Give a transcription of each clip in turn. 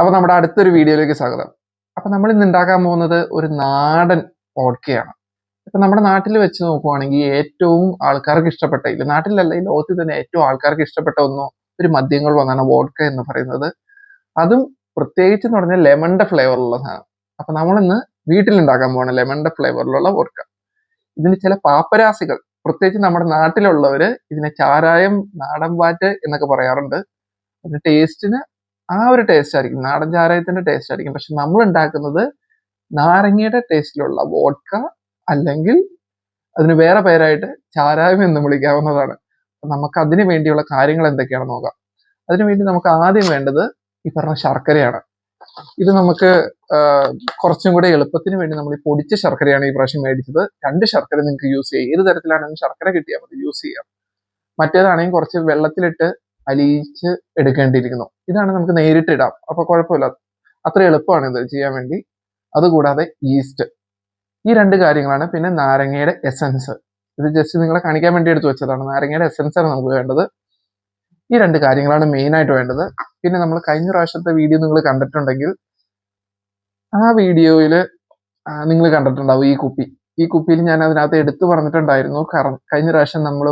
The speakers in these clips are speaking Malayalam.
അപ്പൊ നമ്മുടെ അടുത്തൊരു വീഡിയോയിലേക്ക് സ്വാഗതം. അപ്പോൾ നമ്മൾ ഇന്ന് ഉണ്ടാക്കാൻ പോകുന്നത് ഒരു നാടൻ ഓർക്കയാണ് ഇപ്പൊ നമ്മുടെ നാട്ടിൽ വെച്ച് നോക്കുവാണെങ്കിൽ ഏറ്റവും ആൾക്കാർക്ക് ഇഷ്ടപ്പെട്ട ഇല്ല നാട്ടിലല്ല ഈ ലോകത്തിൽ തന്നെ ഏറ്റവും ആൾക്കാർക്ക് ഇഷ്ടപ്പെട്ട ഒന്നോ ഒരു മദ്യങ്ങൾ വന്നാണ് വോഡ്ക എന്ന് പറയുന്നത്. അതും പ്രത്യേകിച്ച് എന്ന് പറഞ്ഞാൽ ലെമണിന്റെ ഫ്ലേവറുള്ള സാധനം അപ്പൊ നമ്മളിന്ന് വീട്ടിൽ ഉണ്ടാക്കാൻ പോവാണ് ലെമണിന്റെ ഫ്ലേവറിലുള്ള വോഡ്ക ഇതിന് ചില പാപ്പരാസികൾ പ്രത്യേകിച്ച് നമ്മുടെ നാട്ടിലുള്ളവര് ഇതിനെ ചാരായം നാടൻ പാറ്റ് എന്നൊക്കെ പറയാറുണ്ട്. അതിന്റെ ടേസ്റ്റിന് ആ ഒരു ടേസ്റ്റ് ആയിരിക്കും. നാടൻ ചാരായത്തിന്റെ ടേസ്റ്റ് ആയിരിക്കും. പക്ഷെ നമ്മൾ ഉണ്ടാക്കുന്നത് നാരങ്ങയുടെ ടേസ്റ്റിലുള്ള വോഡ്ക അല്ലെങ്കിൽ അതിന് വേറെ പേരായിട്ട് ചാരായം എന്ന് വിളിക്കാവുന്നതാണ്. നമുക്ക് അതിനു വേണ്ടിയുള്ള കാര്യങ്ങൾ എന്തൊക്കെയാണെന്ന് നോക്കാം. അതിനുവേണ്ടി നമുക്ക് ആദ്യം വേണ്ടത് ഈ പറഞ്ഞ ശർക്കരയാണ്. ഇത് നമുക്ക് കുറച്ചും കൂടെ എളുപ്പത്തിന് വേണ്ടി നമ്മൾ ഈ പൊടിച്ച ശർക്കരയാണ് ഈ പ്രാവശ്യം മേടിച്ചത്. രണ്ട് ശർക്കര നിങ്ങൾക്ക് യൂസ് ചെയ്യാം. ഏത് തരത്തിലാണെങ്കിലും ശർക്കര കിട്ടിയാൽ മതി യൂസ് ചെയ്യാം. മറ്റേതാണെങ്കിൽ കുറച്ച് വെള്ളത്തിലിട്ട് അലിയിച്ച് എടുക്കേണ്ടിയിരിക്കുന്നു. ഇതാണ് നമുക്ക് നേരിട്ട് ഇടാം. അപ്പൊ കുഴപ്പമില്ല. അത്ര എളുപ്പമാണ് ഇത് ചെയ്യാൻ വേണ്ടി. അതുകൂടാതെ ഈസ്റ്റ് ഈ രണ്ട് കാര്യങ്ങളാണ്. പിന്നെ നാരങ്ങയുടെ എസൻസ് ഇത് ജസ്റ്റ് നിങ്ങളെ കാണിക്കാൻ വേണ്ടി എടുത്തു വെച്ചതാണ്. നാരങ്ങയുടെ എസെൻസ് ആണ് നമുക്ക് വേണ്ടത്. ഈ രണ്ട് കാര്യങ്ങളാണ് മെയിൻ ആയിട്ട് വേണ്ടത്. പിന്നെ നമ്മൾ കഴിഞ്ഞ പ്രാവശ്യത്തെ വീഡിയോ നിങ്ങൾ കണ്ടിട്ടുണ്ടെങ്കിൽ ആ വീഡിയോയിൽ നിങ്ങൾ കണ്ടിട്ടുണ്ടാവും ഈ കുപ്പി. ഈ കുപ്പിയിൽ ഞാൻ അതിനകത്ത് എടുത്തു പറഞ്ഞിട്ടുണ്ടായിരുന്നു. കഴിഞ്ഞ പ്രാവശ്യം നമ്മൾ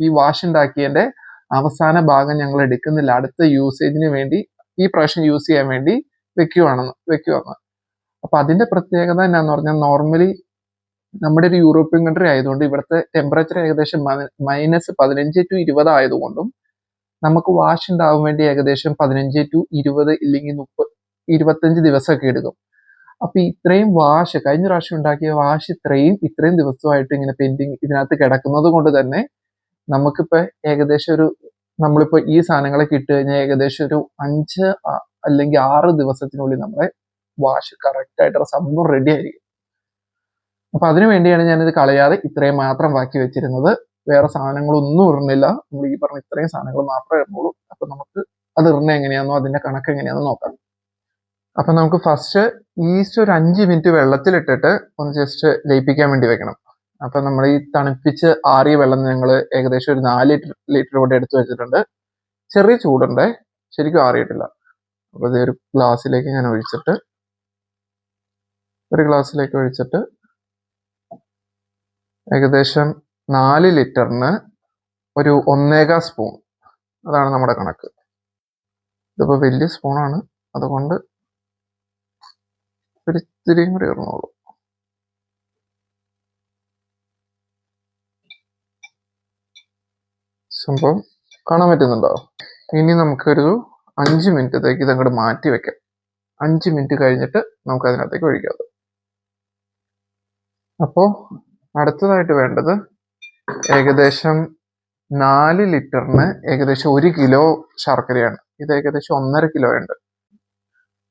ഈ വാഷ് ഉണ്ടാക്കിയതിന്റെ അവസാന ഭാഗം ഞങ്ങൾ എടുക്കുന്നില്ല. അടുത്ത യൂസേജിന് വേണ്ടി ഈ പ്രാവശ്യം യൂസ് ചെയ്യാൻ വേണ്ടി വെക്കുവാണെന്ന് വെക്കുവാണ് അപ്പൊ അതിന്റെ പ്രത്യേകത എന്നാന്ന് പറഞ്ഞാൽ നോർമലി നമ്മുടെ ഒരു യൂറോപ്യൻ കൺട്രി ആയതുകൊണ്ട് ഇവിടുത്തെ ടെമ്പറേച്ചർ ഏകദേശം മൈനസ് പതിനഞ്ച് ടു ഇരുപത് ആയതുകൊണ്ടും നമുക്ക് വാഷ് ഉണ്ടാവാൻ വേണ്ടി ഏകദേശം പതിനഞ്ച് ടു ഇരുപത് ഇല്ലെങ്കിൽ മുപ്പത് ഇരുപത്തഞ്ച് ദിവസമൊക്കെ എടുക്കും. അപ്പൊ ഇത്രയും വാഷ് കഴിഞ്ഞ പ്രാവശ്യം ഉണ്ടാക്കിയ വാഷ് ഇത്രയും ഇത്രയും ദിവസമായിട്ട് ഇങ്ങനെ പെൻഡിങ് ഇതിനകത്ത് കിടക്കുന്നത് കൊണ്ട് തന്നെ നമുക്കിപ്പോ ഏകദേശം ഒരു നമ്മളിപ്പോ ഈ സാധനങ്ങളെ കിട്ടുകഴിഞ്ഞാൽ കഴിഞ്ഞാൽ ഏകദേശം ഒരു അഞ്ച് അല്ലെങ്കിൽ ആറ് ദിവസത്തിനുള്ളിൽ നമ്മളെ വാഷ് കറക്റ്റ് ആയിട്ട് സംഭവം റെഡി ആയിരിക്കും. അപ്പൊ അതിനു വേണ്ടിയാണ് ഞാനിത് കളയാതെ ഇത്രയും മാത്രം ബാക്കി വെച്ചിരുന്നത്. വേറെ സാധനങ്ങളൊന്നും ഇടുന്നില്ല നമ്മൾ ഈ പറഞ്ഞ ഇത്രയും സാധനങ്ങൾ മാത്രമേ ഇടുന്നുള്ളൂ അപ്പൊ നമുക്ക് അത് ഇടുന്ന എങ്ങനെയാണോ അതിന്റെ കണക്ക് എങ്ങനെയാണെന്ന് നോക്കാം. അപ്പൊ നമുക്ക് ഫസ്റ്റ് ഈസ്റ്റ് ഒരു അഞ്ച് മിനിറ്റ് വെള്ളത്തിലിട്ടിട്ട് ഒന്ന് ജസ്റ്റ് ലയിപ്പിക്കാൻ വേണ്ടി വെക്കണം. അപ്പൊ നമ്മൾ ഈ തണുപ്പിച്ച് ആറിയ വെള്ളം ഞങ്ങൾ ഏകദേശം ഒരു നാല് ലിറ്റർ ലിറ്റർ കൂടെ എടുത്തു വെച്ചിട്ടുണ്ട്. ചെറിയ ചൂടുണ്ട് ശരിക്കും ആറിയിട്ടില്ല. അപ്പൊ ഇതൊരു ഒരു ഗ്ലാസ്സിലേക്ക് ഞാൻ ഒഴിച്ചിട്ട് ഒരു ഗ്ലാസ്സിലേക്ക് ഒഴിച്ചിട്ട് ഏകദേശം നാല് ലിറ്ററിന് ഒരു ഒന്നേകാ സ്പൂൺ. അതാണ് നമ്മുടെ കണക്ക്. ഇതിപ്പോ വലിയ സ്പൂണാണ്. അതുകൊണ്ട് ഒരു കൂടി ഇറങ്ങുള്ളൂ സംഭവം കാണാൻ പറ്റുന്നുണ്ടോ? ഇനി നമുക്കൊരു അഞ്ച് മിനിറ്റത്തേക്ക് ഇതങ്ങോട്ട് മാറ്റി വെക്കാം. അഞ്ച് മിനിറ്റ് കഴിഞ്ഞിട്ട് നമുക്ക് അതിനകത്തേക്ക് ഒഴിക്കാം. അപ്പോൾ അടുത്തതായിട്ട് വേണ്ടത് ഏകദേശം നാല് ലിറ്ററിന് ഏകദേശം ഒരു കിലോ ശർക്കരയാണ്. ഇത് ഏകദേശം ഒന്നര കിലോ ഉണ്ട്.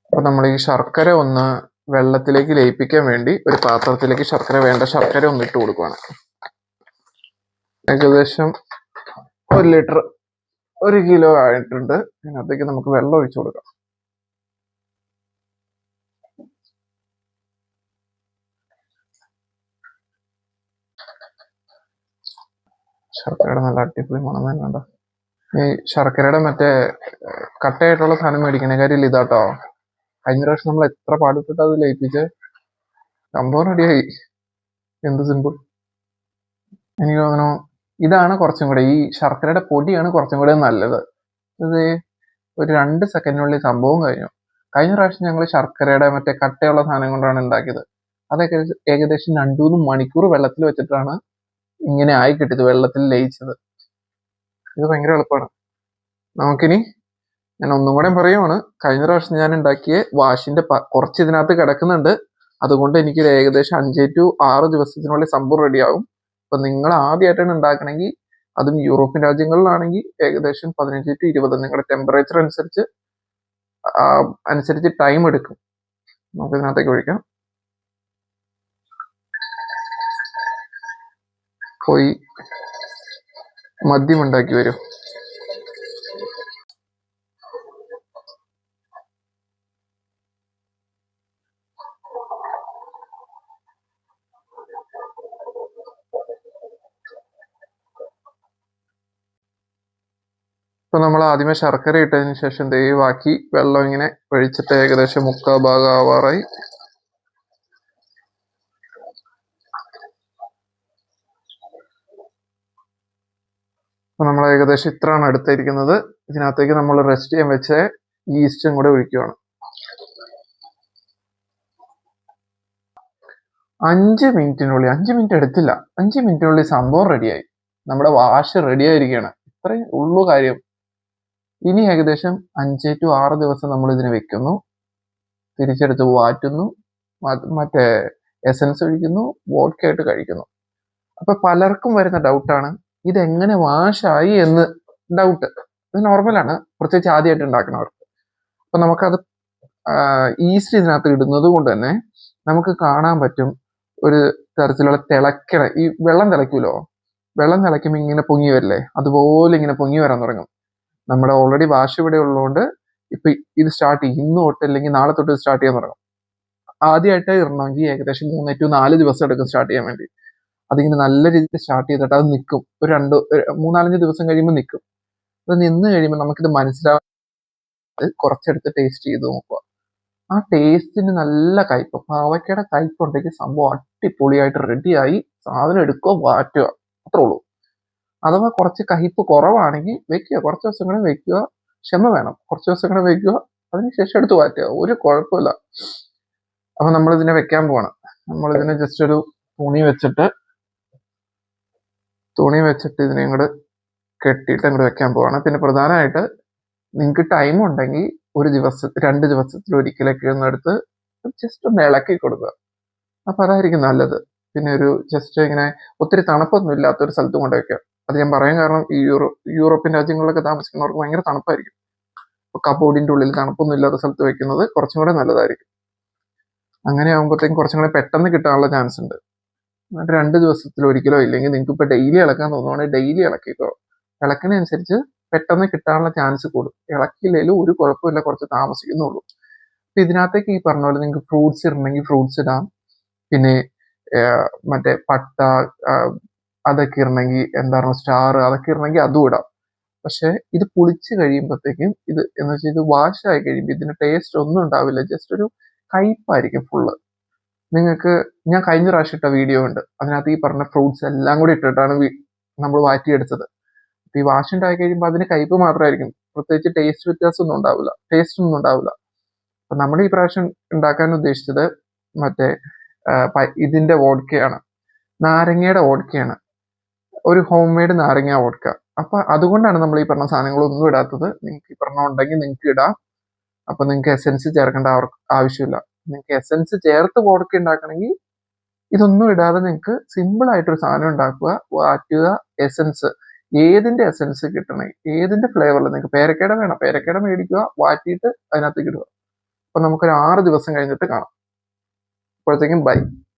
അപ്പൊ നമ്മൾ ഈ ശർക്കര ഒന്ന് വെള്ളത്തിലേക്ക് ലയിപ്പിക്കാൻ വേണ്ടി ഒരു പാത്രത്തിലേക്ക് ശർക്കര വേണ്ട ശർക്കര ഒന്ന് ഇട്ട് കൊടുക്കുകയാണ് ഏകദേശം ഒരു ലിറ്റർ ഒരു കിലോ ആയിട്ടുണ്ട്. അതിനകത്തേക്ക് നമുക്ക് വെള്ളം ഒഴിച്ചു കൊടുക്കാം. ശർക്കരയുടെ നല്ല അടിപൊളി മണം തന്നെ ഈ ശർക്കരയുടെ മറ്റേ കട്ടയായിട്ടുള്ള സാധനം മേടിക്കണേ. കാര്യം ഇതാട്ടോ. കഴിഞ്ഞ പ്രാവശ്യം നമ്മൾ എത്ര പാടുപെട്ട് ലയിപ്പിച്ച്? സംഭവം റെഡിയായി എന്ത് സിമ്പിൾ എനിക്ക് തോന്നുന്നു ഇതാണ് കുറച്ചും കൂടെ ഈ ശർക്കരയുടെ പൊടിയാണ് കുറച്ചും കൂടെ നല്ലത്. ഇത് ഒരു രണ്ട് സെക്കൻഡിനുള്ളിൽ സംഭവം കഴിഞ്ഞു. കഴിഞ്ഞ പ്രാവശ്യം ഞങ്ങൾ ശർക്കരയുടെ മറ്റേ കട്ടയുള്ള സാധനം കൊണ്ടാണ് ഉണ്ടാക്കിയത്. അതൊക്കെ ഏകദേശം രണ്ടു മൂന്ന് മണിക്കൂർ വെള്ളത്തിൽ വെച്ചിട്ടാണ് ഇങ്ങനെ ആയി കിട്ടിയത് വെള്ളത്തിൽ ലയിച്ചത്. ഇത് ഭയങ്കര എളുപ്പമാണ്. നമുക്കിനി ഞാൻ ഒന്നും കൂടെ പറയുവാണ്. കഴിഞ്ഞ പ്രാവശ്യം ഞാൻ ഉണ്ടാക്കിയ വാഷിന്റെ കുറച്ച് ഇതിനകത്ത് കിടക്കുന്നുണ്ട്. അതുകൊണ്ട് എനിക്ക് ഏകദേശം അഞ്ച് ടു ആറ് ദിവസത്തിനുള്ളിൽ സംഭവം റെഡിയാവും അപ്പൊ നിങ്ങൾ ആദ്യമായിട്ടാണ് ഉണ്ടാക്കണമെങ്കിൽ അതും യൂറോപ്യൻ രാജ്യങ്ങളിലാണെങ്കിൽ ഏകദേശം പതിനഞ്ച് ടു ഇരുപത് നിങ്ങളുടെ ടെമ്പറേച്ചർ അനുസരിച്ച് അനുസരിച്ച് ടൈം എടുക്കും. നമുക്ക് ഇതിനകത്തേക്ക് ഒഴിക്കാം. പോയി മദ്യം ഉണ്ടാക്കി വരും. ഇപ്പൊ നമ്മൾ ആദ്യമേ ശർക്കര ഇട്ടതിന് ശേഷം ദയവാക്കി വെള്ളം ഇങ്ങനെ ഒഴിച്ചിട്ട് ഏകദേശം മുക്കാൽ ഭാഗം ആവാറായി. അപ്പൊ നമ്മൾ ഏകദേശം ഇത്രയാണ് എടുത്തിരിക്കുന്നത്. ഇതിനകത്തേക്ക് നമ്മൾ റെസ്റ്റ് ചെയ്യാൻ വെച്ച ഈസ്റ്റും കൂടെ ഒഴിക്കുകയാണ് അഞ്ച് മിനിറ്റിനുള്ളിൽ അഞ്ച് മിനിറ്റ് എടുത്തില്ല. അഞ്ച് മിനിറ്റിനുള്ളിൽ സംഭവം റെഡിയായി നമ്മുടെ വാഷ് റെഡിയായിരിക്കുകയാണ് ഇത്രയും ഉള്ളു കാര്യം. ഇനി ഏകദേശം അഞ്ച് ടു ആറ് ദിവസം നമ്മൾ ഇതിനെ വെക്കുന്നു. തിരിച്ചെടുത്ത് വാറ്റുന്നു. മറ്റേ എസൻസ് ഒഴിക്കുന്നു. വോഡ്ക ആയിട്ട് കഴിക്കുന്നു. അപ്പൊ പലർക്കും വരുന്ന ഡൗട്ടാണ് ഇതെങ്ങനെ വാഷായി എന്ന് ഡൗട്ട് ഇത് നോർമലാണ് പ്രത്യേകിച്ച് ആദ്യമായിട്ട് ഉണ്ടാക്കുന്നവർക്ക്. അപ്പൊ നമുക്കത് ഈസ്റ്റ് ഇതിനകത്ത് ഇടുന്നത് കൊണ്ട് തന്നെ നമുക്ക് കാണാൻ പറ്റും ഒരു തരത്തിലുള്ള തിളക്കണ ഈ വെള്ളം തിളയ്ക്കൂലോ? വെള്ളം തിളയ്ക്കുമ്പോൾ ഇങ്ങനെ പൊങ്ങി വരില്ലേ? അതുപോലെ ഇങ്ങനെ പൊങ്ങി വരാൻ തുടങ്ങും. നമ്മുടെ ഓൾറെഡി വാഷ് ഇവിടെ ഉള്ളതുകൊണ്ട് ഇപ്പൊ ഇത് സ്റ്റാർട്ട് ചെയ്യും. ഇന്ന് തൊട്ട് അല്ലെങ്കിൽ നാളെ തൊട്ട് സ്റ്റാർട്ട് ചെയ്യാൻ തുടങ്ങും. ആദ്യമായിട്ട് ഇടണമെങ്കിൽ ഏകദേശം മൂന്ന് ടു നാല് ദിവസം എടുക്കും സ്റ്റാർട്ട് ചെയ്യാൻ വേണ്ടി. അതിങ്ങനെ നല്ല രീതിയിൽ സ്റ്റാർട്ട് ചെയ്തിട്ട് അത് നിൽക്കും ഒരു രണ്ട് മൂന്നാലഞ്ച് ദിവസം കഴിയുമ്പോൾ നിൽക്കും അത് നിന്ന് കഴിയുമ്പോൾ നമുക്കിത് മനസ്സിലാവും കുറച്ചെടുത്ത് ടേസ്റ്റ് ചെയ്ത് നോക്കുക. ആ ടേസ്റ്റിന് നല്ല കയ്പ്. പാവയ്ക്കയുടെ കയ്പ് ഉണ്ടെങ്കിൽ സംഭവം അടിപൊളിയായിട്ട് റെഡിയായി സാധനം എടുക്കുക വാറ്റുക അത്രേ ഉള്ളൂ. അഥവാ കുറച്ച് കഹിപ്പ് കുറവാണെങ്കിൽ വെക്കുക. കുറച്ച് ദിവസം കൂടെ വെക്കുക. ക്ഷമ വേണം. കുറച്ച് ദിവസം കൂടെ വെക്കുക അതിനുശേഷം എടുത്ത് മാറ്റുക. ഒരു കുഴപ്പമില്ല. അപ്പൊ നമ്മൾ ഇതിനെ വെക്കാൻ പോവാണ്. നമ്മൾ ഇതിനെ ജസ്റ്റ് ഒരു തുണി വെച്ചിട്ട് തുണി വെച്ചിട്ട് ഇതിനെ ഇങ്ങോട്ട് കെട്ടിയിട്ട് അങ്ങോട്ട് വെക്കാൻ പോവാണ്. പിന്നെ പ്രധാനമായിട്ട് നിങ്ങൾക്ക് ടൈം ഉണ്ടെങ്കിൽ ഒരു ദിവസം രണ്ട് ദിവസത്തിൽ ഒരിക്കലൊക്കെ ഒന്ന് എടുത്ത് ജസ്റ്റ് ഒന്ന് ഇളക്കി കൊടുക്കുക. അപ്പൊ അതായിരിക്കും നല്ലത്. പിന്നെ ഒരു ജസ്റ്റ് ഇങ്ങനെ ഒത്തിരി തണുപ്പൊന്നും ഇല്ലാത്ത ഒരു സ്ഥലത്ത് കൊണ്ട് വെക്കുക. അത് ഞാൻ പറയാൻ കാരണം ഈ യൂറോ യൂറോപ്യൻ രാജ്യങ്ങളിലൊക്കെ താമസിക്കുന്നവർക്ക് ഭയങ്കര തണുപ്പായിരിക്കും. അപ്പൊ കബോർഡിന്റെ ഉള്ളിൽ തണുപ്പൊന്നും ഇല്ലാത്ത സ്ഥലത്ത് വെക്കുന്നത് കുറച്ചും കൂടെ നല്ലതായിരിക്കും. അങ്ങനെ ആകുമ്പോഴത്തേക്കും കുറച്ചും കൂടെ പെട്ടെന്ന് കിട്ടാനുള്ള ചാൻസ് ഉണ്ട്. രണ്ട് ദിവസത്തിൽ ഒരിക്കലോ ഇല്ലെങ്കിൽ നിങ്ങൾക്ക് ഇപ്പൊ ഡെയിലി ഇളക്കാൻ തോന്നുവാണെങ്കിൽ ഡെയിലി ഇളക്കിക്കോ. ഇളക്കുന്നതനുസരിച്ച് പെട്ടെന്ന് കിട്ടാനുള്ള ചാൻസ് കൂടും. ഇളക്കില്ലെങ്കിലും ഒരു കുഴപ്പമില്ല കുറച്ച് താമസിക്കുന്നുള്ളൂ. അപ്പൊ ഇതിനകത്തേക്ക് ഈ പറഞ്ഞ പോലെ നിങ്ങൾക്ക് ഫ്രൂട്ട്സ് ഇടണമെങ്കിൽ ഫ്രൂട്ട്സ് ഇടാം. പിന്നെ മറ്റേ പട്ട അതൊക്കെ ഇടണമെങ്കിൽ എന്താണ് സ്റ്റാർ അതൊക്കെ ഇടണമെങ്കിൽ അതും ഇടാം. പക്ഷെ ഇത് പുളിച്ച് കഴിയുമ്പോഴത്തേക്കും ഇത് എന്ന് വെച്ചാൽ ഇത് വാഷ് ആയി കഴിയുമ്പോൾ ഇതിന് ടേസ്റ്റ് ഒന്നും ഉണ്ടാവില്ല. ജസ്റ്റ് ഒരു കയ്പായിരിക്കും ഫുള്ള് നിങ്ങൾക്ക് ഞാൻ കഴിഞ്ഞ പ്രാവശ്യം ഇട്ട വീഡിയോ ഉണ്ട്. അതിനകത്ത് ഈ പറഞ്ഞ ഫ്രൂട്ട്സ് എല്ലാം കൂടി ഇട്ടിട്ടാണ് നമ്മൾ വാറ്റിയെടുത്തത്. ഈ വാഷ് ഉണ്ടായി കഴിയുമ്പോൾ അതിന് കയ്പ് മാത്രമായിരിക്കും പ്രത്യേകിച്ച് ടേസ്റ്റ് വ്യത്യാസം ഒന്നും ഉണ്ടാവില്ല. ടേസ്റ്റ് ഒന്നും ഉണ്ടാവില്ല. അപ്പൊ നമ്മൾ ഈ പ്രാവശ്യം ഉണ്ടാക്കാൻ ഉദ്ദേശിച്ചത് മറ്റേ ഇതിന്റെ വോഡ്ക്കയാണ് നാരങ്ങയുടെ വോഡ്ക്കയാണ് ഒരു ഹോം മെയ്ഡ് നാരങ്ങ വോഡ്ക അപ്പൊ അതുകൊണ്ടാണ് നമ്മൾ ഈ പറഞ്ഞ സാധനങ്ങളൊന്നും ഇടാത്തത്. നിങ്ങൾക്ക് ഈ പറഞ്ഞ ഉണ്ടെങ്കിൽ നിങ്ങൾക്ക് ഇടാം. അപ്പൊ നിങ്ങൾക്ക് എസെൻസ് ചേർക്കേണ്ട ആവശ്യമില്ല. നിങ്ങൾക്ക് എസെൻസ് ചേർത്ത് വോഡ്ക ഉണ്ടാക്കണമെങ്കിൽ ഇതൊന്നും ഇടാതെ നിങ്ങൾക്ക് സിമ്പിൾ ആയിട്ടൊരു സാധനം ഉണ്ടാക്കുക വാറ്റുക എസെൻസ് ഏതിന്റെ എസെൻസ് കിട്ടണേ ഏതിന്റെ ഫ്ലേവറിൽ നിങ്ങൾക്ക് പേരക്കേട വേണം. പേരക്കേട മേടിക്കുക വാറ്റിയിട്ട് അതിനകത്തേക്ക് ഇടുക. അപ്പൊ നമുക്കൊരു ആറ് ദിവസം കഴിഞ്ഞിട്ട് കാണാം. അപ്പോഴത്തേക്കും ബൈ